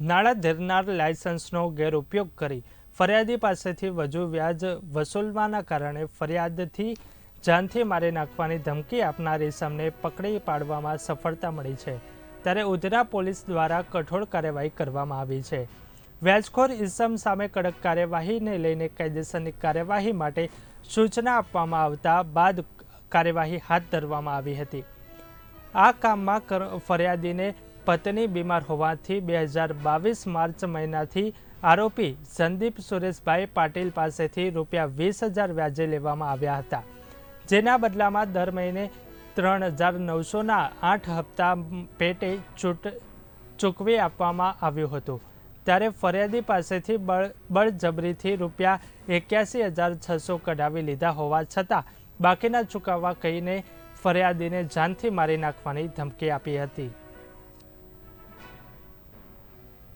નાણાં ધરનાર લાયસન્સનો ગેરઉપયોગ કરી ફરિયાદી પાસેથી વધુ વ્યાજ વસૂલવાના કારણે ફરિયાદથી જાનથી મારી નાખવાની ધમકી આપનાર ઇસમને પકડી પાડવામાં સફળતા મળી છે. ત્યારે ઉધના પોલીસ દ્વારા કઠોર કાર્યવાહી કરવામાં આવી છે. વ્યાજખોર ઇસમ સામે કડક કાર્યવાહીને લઈને કાયદેસરની કાર્યવાહી માટે સૂચના આપવામાં આવતા બાદ કાર્યવાહી હાથ ધરવામાં આવી હતી. આ કામમાં ફરિયાદીને પત્ની બીમાર હોવાથી બે હજાર બાવીસ માર્ચ મહિનાથી આરોપી સંદીપ સુરેશભાઈ પાટીલ પાસેથી રૂપિયા વીસ હજાર વ્યાજે લેવામાં આવ્યા હતા. જેના બદલામાં દર મહિને ત્રણ હજાર નવસોના આઠ હપ્તા પેટે ચૂંટ, ચૂકવી આપવામાં આવ્યું હતું. ત્યારે ફરિયાદી પાસેથી બળ, બળજબરીથી રૂપિયા એક્યાસી હજાર છસો કઢાવી લીધા હોવા છતાં બાકીના ચૂકવવા કહીને ફરિયાદીને જાનથી મારી નાખવાની ધમકી આપી હતી.